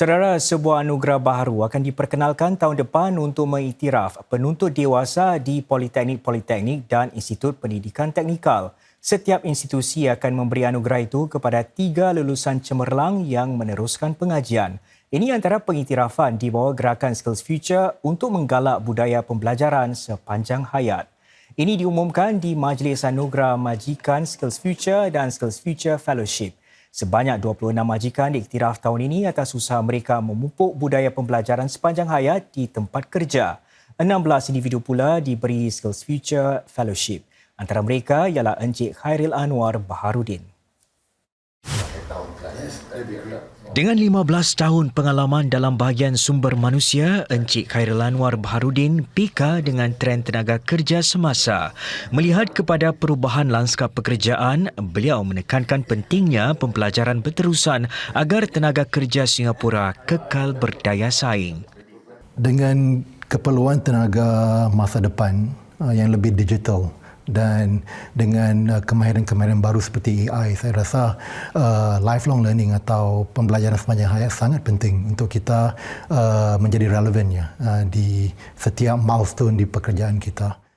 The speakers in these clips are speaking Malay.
Saudara, sebuah anugerah baharu akan diperkenalkan tahun depan untuk mengiktiraf penuntut dewasa di Politeknik-Politeknik dan Institut Pendidikan Teknikal. Setiap institusi akan memberi anugerah itu kepada tiga lulusan cemerlang yang meneruskan pengajian. Ini antara pengiktirafan di bawah gerakan Skills Future untuk menggalak budaya pembelajaran sepanjang hayat. Ini diumumkan di Majlis Anugerah Majikan Skills Future dan Skills Future Fellowship. Sebanyak 26 majikan diiktiraf tahun ini atas usaha mereka memupuk budaya pembelajaran sepanjang hayat di tempat kerja. 16 individu pula diberi Skills Future Fellowship. Antara mereka ialah Encik Khairil Anwar Baharudin. Dengan 15 tahun pengalaman dalam bahagian sumber manusia, Encik Khairul Anwar Baharudin pika dengan trend tenaga kerja semasa. Melihat kepada perubahan lanskap pekerjaan, beliau menekankan pentingnya pembelajaran berterusan agar tenaga kerja Singapura kekal berdaya saing. Dengan keperluan tenaga masa depan uh, yang lebih digital, dan dengan uh, kemahiran-kemahiran baru seperti AI saya rasa uh, lifelong learning atau pembelajaran sepanjang hayat sangat penting untuk kita uh, menjadi relevan ya uh, di setiap milestone di pekerjaan kita.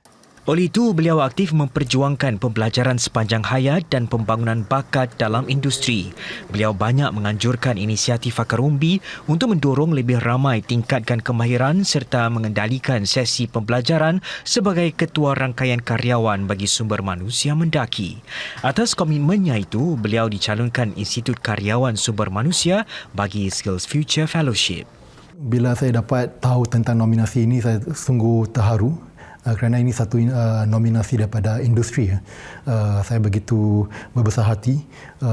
Oleh itu, beliau aktif memperjuangkan pembelajaran sepanjang hayat dan pembangunan bakat dalam industri. Beliau banyak menganjurkan inisiatif Akarumbi untuk mendorong lebih ramai tingkatkan kemahiran serta mengendalikan sesi pembelajaran sebagai ketua rangkaian karyawan bagi sumber manusia mendaki. Atas komitmennya itu, beliau dicalonkan Institut Karyawan Sumber Manusia bagi Skills Future Fellowship. Bila saya dapat tahu tentang nominasi ini, saya sungguh terharu uh, kerana ini satu uh, nominasi daripada industri. Uh, saya begitu berbesar hati,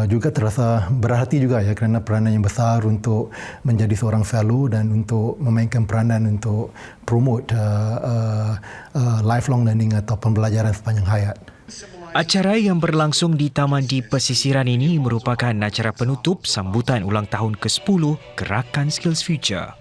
juga terasa berhati juga ya kerana peranan yang besar untuk menjadi seorang fellow dan untuk memainkan peranan untuk promote lifelong learning atau pembelajaran sepanjang hayat. Acara yang berlangsung di Taman di Pesisiran ini merupakan acara penutup sambutan ulang tahun ke-10 Gerakan Skills Future.